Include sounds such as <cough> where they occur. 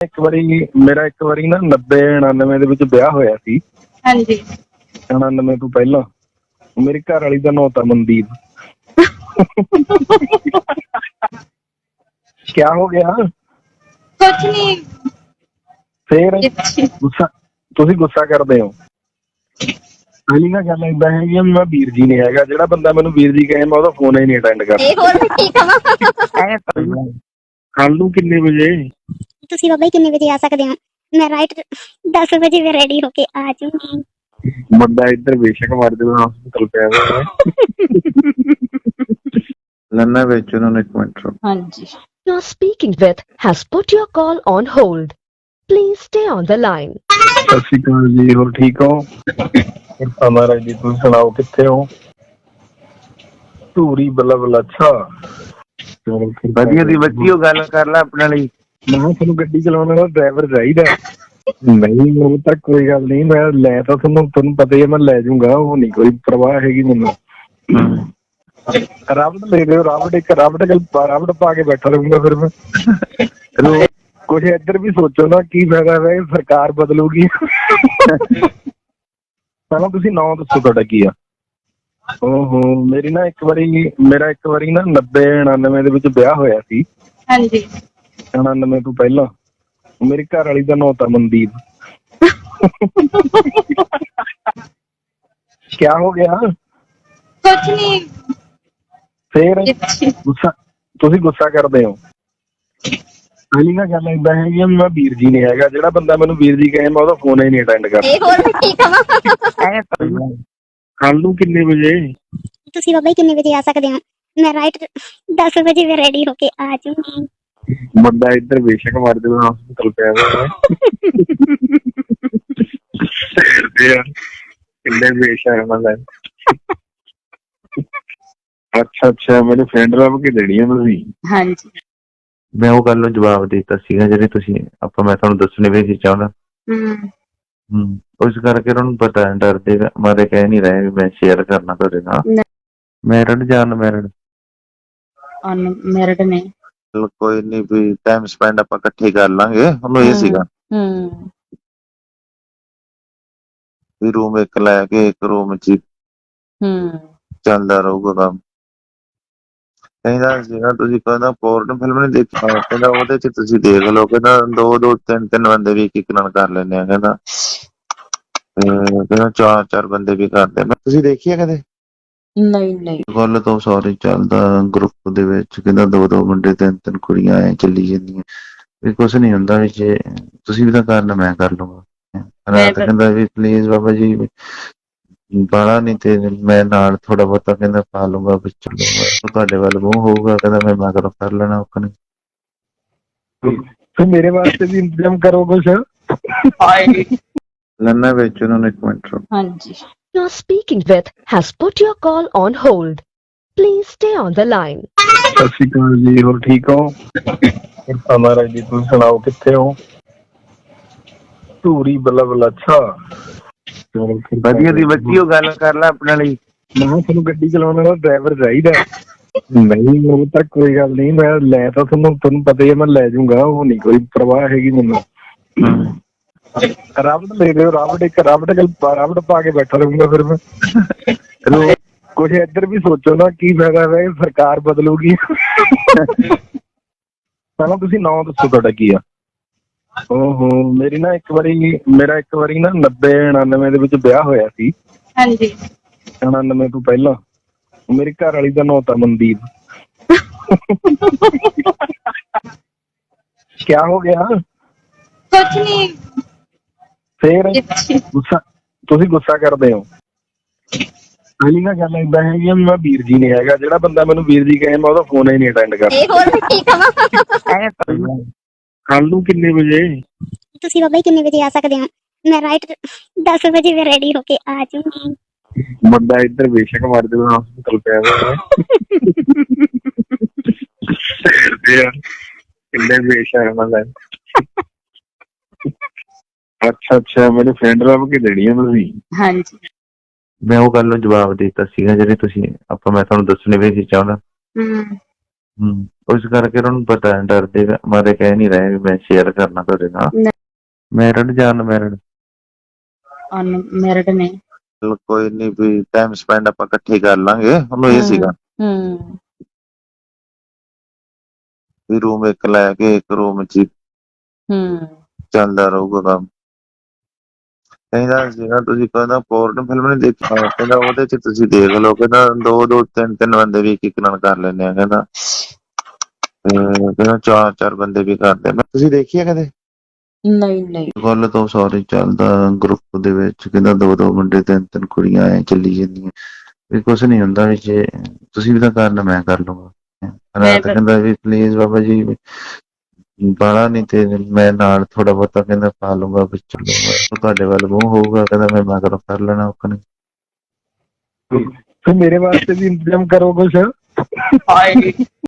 ਇੱਕ ਵਾਰੀ ਮੇਰਾ ਇੱਕ ਵਾਰੀ ਨਾ 90 99 ਦੇ ਵਿੱਚ ਵਿਆਹ ਹੋਇਆ ਸੀ। ਹਾਂਜੀ। 99 ਤੋਂ ਪਹਿਲਾਂ। ਮੇਰੀ ਘਰ ਵਾਲੀ ਦਾ ਨਾਂ ਤਾਂ ਮਨਦੀਪ। ਕੀ ਹੋ ਗਿਆ? ਕੁਛ ਨਹੀਂ ਫੇਰ? ਗੁੱਸਾ ਤੁਸੀਂ ਗੁੱਸਾ ਕਰਦੇ ਹੋ? ਪਹਿਲੀ ਨਾ ਗੱਲ ਏਦਾਂ ਹੈਗੀ ਆ ਵੀ ਮੈਂ ਵੀਰ ਜੀ ਨਹੀਂ ਹੈਗਾ। ਜਿਹੜਾ ਬੰਦਾ ਮੈਨੂੰ ਵੀਰ ਜੀ ਕਹੇ ਮੈਂ ਉਹਦਾ ਫੋਨ ਹੀ ਨਹੀਂ ਅਟੈਂਡ ਕਰਦਾ। ਇਹ ਹੋਰ ਠੀਕ ਆ ਕੱਲ ਨੂੰ ਕਿੰਨੇ ਵਜੇ? ਤੁਸੀਂ ਬਾਬਾ ਜੀ ਕਿੰਨੇ ਵਜੇ ਆ ਸਕਦੇ ਹੋ ਮੈਂ ਰਾਈਟ 10 ਵਜੇ ਮੈਂ ਰੈਡੀ ਹੋ ਕੇ ਆ ਜਾਊਂਗੀ ਬੰਦਾ ਇੱਧਰ ਬੇਸ਼ੱਕ ਮਰ ਜਾਵੇ ਹਸਪੀਟਲ ਪਿਆ ਹੋਇਆ ਲੰਨਾ ਵਿੱਚ ਉਹਨਾਂ ਨੇ ਇੱਕ ਮਿੰਟ ਰੁਕ ਹਾਂਜੀ you're speaking with has put your call on hold. Please stay on the line. ਸਤਿ ਸ਼੍ਰੀ ਅਕਾਲ ਜੀ ਹੋਰ ਠੀਕ ਹੋ ਕਿਰਪਾ ਮਹਾਰਾਜ ਜੀ ਤੁਸੀਂ ਸੁਣਾਓ ਕਿੱਥੇ ਹੋ ਧੂਰੀ ਬੱਲਾ ਬੱਲਾ ਅੱਛਾ ਵਧੀਆ ਦੀ। ਬੱਚੀ ਉਹ ਗੱਲ ਕਰ ਲੈ ਆਪਣੇ ਲਈ ਮੈਂ ਤੁਹਾਨੂੰ ਗੱਡੀ ਚਲਾਉਣ ਵਾਲਾ ਡਰਾਈਵਰ ਚਾਹੀਦਾ। ਨਹੀਂ ਉਹ ਤਾਂ ਕੋਈ ਗੱਲ ਨਹੀਂ ਮੈਂ ਲੈ ਤਾਂ ਤੁਹਾਨੂੰ ਤੁਹਾਨੂੰ ਪਤਾ ਹੀ ਹੈ ਮੈਂ ਲੈ ਜਾਊਂਗਾ ਉਹ ਨਹੀਂ ਕੋਈ ਪਰਵਾਹ ਹੈਗੀ ਮੈਨੂੰ। ਰਾਵਟ ਲੈ ਲਿਓ ਰਾਵਟ ਇੱਕ ਰਾਵਟ ਗੱਲ ਰਾਵਟ ਪਾ ਕੇ ਬੈਠਾ ਰਹੂੰਗਾ ਫਿਰ ਮੈਂ। ਚਲੋ ਕੁਝ ਇੱਧਰ ਵੀ ਸੋਚੋ ਨਾ ਕੀ ਫਾਇਦਾ ਹੈ ਸਰਕਾਰ ਬਦਲੂਗੀ। ਪਹਿਲਾਂ ਤੁਸੀਂ ਨਾਮ ਦੱਸੋ ਤੁਹਾਡਾ ਕੀ ਆ। ਓਹੋ ਮੇਰੀ ਨਾ ਇੱਕ ਵਾਰੀ ਮੇਰਾ ਇੱਕ ਵਾਰੀ ਨਾ 90 99 ਦੇ ਵਿੱਚ ਵਿਆਹ ਹੋਇਆ ਸੀ। ਹਾਂਜੀ। 99 ਤੋਂ ਪਹਿਲਾਂ। ਮੇਰੀ ਘਰ ਵਾਲੀ ਦਾ ਨਾਂ ਤਾਂ ਮਨਦੀਪ। ਕੀ ਹੋ ਗਿਆ? ਕੁਛ ਨਹੀਂ ਫੇਰ? ਗੁੱਸਾ ਤੁਸੀਂ ਗੁੱਸਾ ਕਰਦੇ ਹੋ? ਪਹਿਲੀ ਨਾ ਗੱਲ ਏਦਾਂ ਹੈਗੀ ਆ ਵੀ ਮੈਂ ਵੀਰ ਜੀ ਨਹੀਂ ਹੈਗਾ। ਜਿਹੜਾ ਬੰਦਾ ਮੈਨੂੰ ਵੀਰ ਜੀ ਕਹੇ ਮੈਂ ਉਹਦਾ ਫੋਨ ਹੀ ਨਹੀਂ ਅਟੈਂਡ ਕਰਦਾ ਇਹ ਹੋਰ ਠੀਕ ਆ ਕੱਲ ਨੂੰ ਕਿੰਨੇ ਵਜੇ? ਤੁਸੀਂ ਬਾਬਾ ਜੀ ਕਿੰਨੇ ਵਜੇ ਆ ਸਕਦੇ ਹੋ? ਮੈਂ ਰਾਈਟ 10 ਵਜੇ ਮੈਂ ਰੈਡੀ ਹੋ ਕੇ ਆ ਜਾਊਂਗੀ। ਬੰਦਾ ਇੱਧਰ ਬੇਸ਼ੱਕ ਮਰ ਜਾਵੇ ਹਸਪੀਟਲ ਪਿਆ ਹੋਇਆ ਯਾਰ ਕਿੰਨੇ ਬੇਸ਼ਰਮ ਆ ਅੱਛਾ ਅੱਛਾ ਮੇਰੇ ਫਰੈਂਡ ਲੱਭ ਕੇ ਦੇਣੀ ਆ ਤੁਸੀਂ। ਹਾਂਜੀ। ਮੈਂ ਉਹ ਗੱਲ ਨੂੰ ਜਵਾਬ ਦਿੱਤਾ ਸੀਗਾ ਜਿਹੜੇ ਤੁਸੀਂ ਆਪਾਂ ਮੈਂ ਤੁਹਾਨੂੰ ਦੱਸਣੇ ਵੀ ਸੀ ਚਾਹੁੰਦਾ। ਹੂੰ। ਹੂੰ ਉਸ ਕਰਕੇ ਉਹਨਾਂ ਨੂੰ ਪਤਾ ਹੈ ਡਰਦੇ ਮਾਰੇ ਕਹਿ ਨਹੀਂ ਰਹੇ ਵੀ ਮੈਂ ਸ਼ੇਅਰ ਕਰਨਾ ਤੁਹਾਡੇ ਨਾਲ। ਮੈਰਿਡ ਜਾਂ ਅਨਮੈਰਿਡ ਅਨ ਮੈਰਿਡ ਨੇ ਕੋਈ ਨਹੀਂ ਵੀ ਟਾਈਮ ਸਪੈਂਡ ਆਪਾਂ ਇਕੱਠੇ ਕਰ ਲਾਂਗੇ ਉਹਨੂੰ ਇਹ। ਸੀਗਾ। ਹੂੰ ਵੀ ਰੂਮ ਇੱਕ ਲੈ ਕੇ ਇੱਕ ਰੂਮ 'ਚ ਹੀ ਹੂੰ ਚੱਲਦਾ ਰਹੂਗਾ ਕੰਮ। ਕਹਿੰਦਾ ਸੀਗਾ ਤੁਸੀਂ ਕਹਿੰਦਾ ਪੋਰਨ ਫਿਲਮ ਨਹੀਂ ਦੇਖੀ ਹਾਂ, ਕਹਿੰਦਾ ਉਹਦੇ 'ਚ ਤੁਸੀਂ ਦੇਖ ਲਓ ਕਹਿੰਦਾ ਦੋ ਦੋ ਤਿੰਨ ਤਿੰਨ ਬੰਦੇ ਵੀ ਇੱਕ ਇੱਕ ਨਾਲ ਕਰ ਲੈਂਦੇ ਆ ਕਹਿੰਦਾ। ਤੇ ਕਹਿੰਦਾ ਚਾਰ ਚਾਰ ਬੰਦੇ ਵੀ ਕਰਦੇ ਮੈਂ ਤੁਸੀਂ ਦੇਖੀ ਆ ਕਦੇ? ਨਹੀਂ ਨਹੀਂ। ਗੱਲ ਤੋਂ ਸੌਰੀ ਚੱਲਦਾ ਗਰੁੱਪ ਦੇ ਵਿੱਚ ਕਹਿੰਦਾ ਦੋ ਦੋ ਮੁੰਡੇ ਤਿੰਨ ਤਿੰਨ ਕੁੜੀਆਂ ਐ ਚੱਲੀ ਜਾਂਦੀਆਂ। ਵੀ ਕੁਝ ਨਹੀਂ ਹੁੰਦਾ ਵੀ ਜੇ ਤੁਸੀਂ ਵੀ ਤਾਂ ਕਰਨਾ ਮੈਂ ਕਰ ਲੂੰਗਾ ਰਾਤ ਤਾਂ- ਕਹਿੰਦਾ ਵੀ ਪਲੀਜ਼ ਬਾਬਾ ਜੀ ਬਾਲਾ ਨਹੀਂ ਤੇ ਮੈਂ ਨਾਲ ਥੋੜਾ ਬਹੁਤਾ ਕਹਿੰਦਾ ਪਾ ਲੂੰਗਾ ਵਿੱਚ ਲੂੰਗਾ ਤੁਹਾਡੇ ਵੱਲ ਮੂੰਹ ਹੋਊਗਾ ਕਹਿੰਦਾ ਮੈਂ ਮਗਰ ਕਰ ਲੈਣਾ ਉਹ ਫਿਰ ਮੇਰੇ ਵਾਸਤੇ ਵੀ ਇੰਤਜ਼ਾਮ ਕਰੋ ਕੁਛ। ਹਾਏ ਲੰਨਾ ਵਿੱਚ ਉਹਨਾਂ ਨੇ ਇੱਕ ਮਿੰਟ ਰੁਕ। ਹਾਂਜੀ You're speaking with has put your call on hold. Please stay on the line. ਸਤਿ ਸ਼੍ਰੀ ਅਕਾਲ ਜੀ ਹੋਰ ਠੀਕ ਹੋ? ਕਿਰਪਾ ਮਹਾਰਾਜ ਜੀ ਤੁਸੀਂ ਸੁਣਾਓ ਕਿੱਥੇ ਹੋ? ਧੂਰੀ ਬੱਲਾ ਬੱਲਾ ਅੱਛਾ। ਚਲੋ ਕਿਰਪਾ ਵਧੀਆ ਦੀ ਕਰੋ। ਬੱਚੀ ਉਹ ਗੱਲ ਕਰ ਲੈ ਆਪਣੇ ਲਈ। ਮੈਂ ਕਿਹਾ ਤੁਹਾਨੂੰ ਗੱਡੀ ਚਲਾਉਣ ਵਾਲਾ ਡਰਾਈਵਰ ਚਾਹੀਦਾ। ਨਹੀਂ ਉਹ ਤਾਂ ਕੋਈ ਗੱਲ ਨਹੀਂ ਮੈਂ ਲੈ ਤਾਂ ਤੁਹਾਨੂੰ ਤੁਹਾਨੂੰ ਪਤਾ ਹੀ ਹੈ ਮੈਂ ਲੈ ਜਾਊਂਗਾ ਉਹ ਨਹੀਂ ਕੋਈ ਪਰਵਾਹ ਹੈਗੀ ਮੈਨੂੰ। ਰਾਵਟ ਲੈ ਲਿਓ ਰਾਵਟ ਇੱਕ ਰਾਵਟ ਗੱਲ ਰਾਵਟ ਪਾ ਕੇ ਬੈਠਾ ਰਹੂੰਗਾ ਫਿਰ ਮੈਂ। ਕੁਝ ਇੱਧਰ ਵੀ ਸੋਚੋ ਨਾ ਕੀ ਫਾਇਦਾ ਹੈ ਸਰਕਾਰ ਬਦਲੂਗੀ। ਪਹਿਲਾਂ ਤੁਸੀਂ ਨਾਮ ਦੱਸੋ ਤੁਹਾਡਾ ਕੀ ਆ। ਓਹੋ ਮੇਰੀ ਨਾ ਇੱਕ ਵਾਰੀ ਮੇਰਾ ਇੱਕ ਵਾਰੀ ਨਾ 90 99 ਦੇ ਵਿੱਚ ਵਿਆਹ ਹੋਇਆ ਸੀ। ਹਾਂਜੀ। 99 ਤੋਂ ਪਹਿਲਾਂ ਮੇਰੀ ਘਰ ਵਾਲੀ ਦਾ ਨਾਂ ਤਾਂ ਮਨਦੀਪ। <laughs> ਕੀ ਹੋ ਗਿਆ? ਕੁਛ ਨਹੀਂ ਫੇਰ ਗੁੱਸਾ ਤੁਸੀਂ ਗੁੱਸਾ ਕਰਦੇ ਹੋ। ਪਹਿਲੀ ਨਾ ਗੱਲ ਏਦਾਂ ਹੈਗੀ ਆ ਵੀ ਮੈਂ ਵੀਰ ਜੀ ਨਹੀਂ ਹੈਗਾ ਜਿਹੜਾ ਬੰਦਾ ਮੈਨੂੰ ਵੀਰ ਜੀ ਕਹੇ ਮੈਂ ਉਹਦਾ ਫੋਨ ਹੀ ਨਹੀਂ ਅਟੈਂਡ ਕਰਦਾ। ਇਹ ਹੋਰ ਠੀਕ ਆ। ਕੱਲ ਨੂੰ। ਕਿੰਨੇ ਵਜੇ? ਤੁਸੀਂ ਬਾਬਾ ਜੀ ਕਿੰਨੇ ਵਜੇ ਆ ਸਕਦੇ ਹੋ? ਮੈਂ ਰਾਈਟ 10 ਵਜੇ ਮੈਂ ਰੈਡੀ ਹੋ ਕੇ ਆ ਜਾਊਂਗੀ। ਬੰਦਾ ਇੱਧਰ ਬੇਸ਼ੱਕ ਮਰ ਜਾਵੇ ਹਸਪੀਟਲ ਪਿਆ ਹੋਇਆ ਯਾਰ ਕਿੰਨੇ ਬੇਸ਼ਰਮ ਆ ਅੱਛਾ ਅੱਛਾ ਮੇਰੇ ਫਰੈਂਡ ਲੱਭ ਕੇ ਦੇਣੀ ਆ ਤੁਸੀਂ। ਹਾਂਜੀ। ਮੈਂ ਉਹ ਗੱਲ ਨੂੰ ਜਵਾਬ ਦੇ ਦਿੱਤਾ ਸੀਗਾ ਜਿਹੜੇ ਤੁਸੀਂ ਆਪਾਂ ਮੈਂ ਤੁਹਾਨੂੰ ਦੱਸਣੇ ਵੀ ਸੀ ਚਾਹੁੰਦਾ। ਹੂੰ। ਹੂੰ ਉਸ ਕਰਕੇ ਉਹਨਾਂ ਨੂੰ ਪਤਾ ਹੈ ਡਰਦੇ ਮਾਰੇ ਕਹਿ ਨਹੀਂ ਰਹੇ ਵੀ ਮੈਂ ਸ਼ੇਅਰ ਕਰਨਾ ਤੁਹਾਡੇ ਨਾਲ। ਮੈਰਿਡ ਜਾਂ ਅਨਮੈਰਿਡ ਅਨਮੈਰਿਡ ਨੇ ਚਲੋ ਕੋਈ ਨਹੀਂ ਵੀ ਟਾਈਮ ਸਪੈਂਡ ਆਪਾਂ ਇਕੱਠੇ ਕਰ ਲਾਂਗੇ ਉਹਨੂੰ ਇਹ ਸੀਗਾ। ਹੂੰ। ਵੀ ਰੂਮ ਇੱਕ ਲੈ ਕੇ ਇੱਕ ਰੂਮ 'ਚ ਹੀ ਹੂੰ। ਚੱਲਦਾ ਰਹੂਗਾ ਕੰਮ। ਕਹਿੰਦਾ ਸੀਗਾ ਤੁਸੀਂ ਕਹਿੰਦਾ ਪੋਰਨ ਫਿਲਮ ਨਹੀਂ ਦੇਖੀ ਹਾਂ, ਕਹਿੰਦਾ ਉਹਦੇ 'ਚ ਤੁਸੀਂ ਦੇਖ ਲਓ ਕਹਿੰਦਾ ਦੋ ਦੋ ਤਿੰਨ ਤਿੰਨ ਬੰਦੇ ਵੀ ਇੱਕ ਇੱਕ ਨਾਲ ਕਰ ਲੈਂਦੇ ਆ ਕਹਿੰਦਾ। ਤੇ ਕਹਿੰਦਾ ਚਾਰ ਚਾਰ ਬੰਦੇ ਵੀ ਕਰਦੇ ਮੈਂ ਤੁਸੀਂ ਦੇਖੀ ਆ ਕਦੇ? ਨਹੀਂ ਨਹੀਂ। ਗੱਲ ਤੋਂ ਸਾਰੇ ਚੱਲਦਾ ਗਰੁੱਪ ਦੇ ਵਿੱਚ ਕਹਿੰਦਾ ਦੋ ਦੋ ਮੁੰਡੇ ਤਿੰਨ ਤਿੰਨ ਕੁੜੀਆਂ ਐ ਚੱਲੀ ਜਾਂਦੀਆਂ। ਵੀ ਕੁਝ ਨਹੀਂ ਹੁੰਦਾ ਵੀ ਜੇ ਤੁਸੀਂ ਵੀ ਤਾਂ ਕਰਨਾ ਮੈਂ ਕਰ ਲੂੰਗਾ ਰਾਤ ਕਰ- ਕਹਿੰਦਾ ਵੀ ਪਲੀਜ਼ ਬਾਬਾ ਜੀ ਬਾਲਾ ਨਹੀਂ ਤੇ ਮੈਂ ਨਾਲ ਥੋੜਾ ਬਹੁਤਾ ਕਹਿੰਦਾ ਪਾ ਲੂੰਗਾ ਵਿੱਚ ਲੂੰਗਾ ਤੁਹਾਡੇ ਵੱਲ ਮੂੰਹ ਹੋਊਗਾ ਕਹਿੰਦਾ ਮੈਂ ਮਗਰ ਕਰ ਲੈਣਾ ਉਹ ਫਿਰ ਮੇਰੇ ਵਾਸਤੇ ਵੀ ਇੰਤਜ਼ਾਮ ਕਰੋ ਕੁਛ। ਹਾਏ